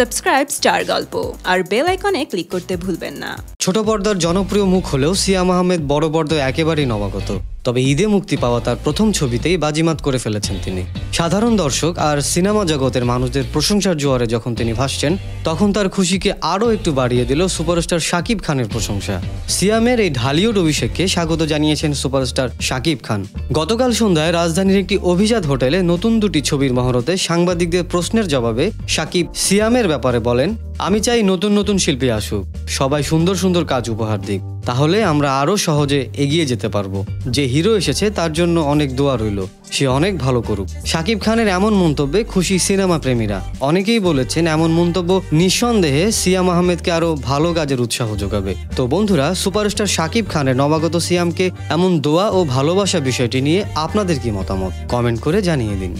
Subscribe star গল্প আর bell আইকনে click করতে ভুলবেন না। ছোট পর্দার জনপ্রিয় মুখ হলেও সিয়াম আহমেদ বড় পর্দায় একেবারেই নবাগত। তবে ঈদে মুক্তি পাওয়া তার প্রথম ছবিতেই বাজিমাত করে ফেলেছেন তিনি। সাধারণ দর্শক আর সিনেমা জগতের মানুষদের প্রশংসার জোয়ারে যখন তিনি ভাসছেন, তখন তার খুশিকে আরও একটু বাড়িয়ে দিল সুপারস্টার শাকিব খানের প্রশংসা। সিয়ামের এই ঢালিউড অভিষেককে স্বাগত জানিয়েছেন সুপারস্টার শাকিব খান। গতকাল সন্ধ্যায় রাজধানীর একটি অভিজাত হোটেলে নতুন দুটি ছবির মহরতে সাংবাদিকদের প্রশ্নের জবাবে শাকিব সিয়ামের ব্যাপারে বলেন, আমি চাই নতুন নতুন শিল্পী আসুক। সবাই সুন্দর সুন্দর কাজ উপহার দিক। তাহলে আমরা আরও সহজে এগিয়ে যেতে পারব। যে হিরো এসেছে, তার জন্য অনেক দোয়া রইল। সে অনেক ভালো করুক। শাকিব খানের এমন মন্তব্যে খুশি সিনেমা প্রেমীরা। অনেকেই বলেছেন, এমন মন্তব্য নিঃসন্দেহে সিয়াম আহমেদকে আরও ভালো কাজের উৎসাহ যোগাবে। তো বন্ধুরা, সুপারস্টার শাকিব খানের নবাগত সিয়ামকে এমন দোয়া ও ভালোবাসা বিষয়টি নিয়ে আপনাদের কি মতামত? কমেন্ট করে জানিয়ে দিন।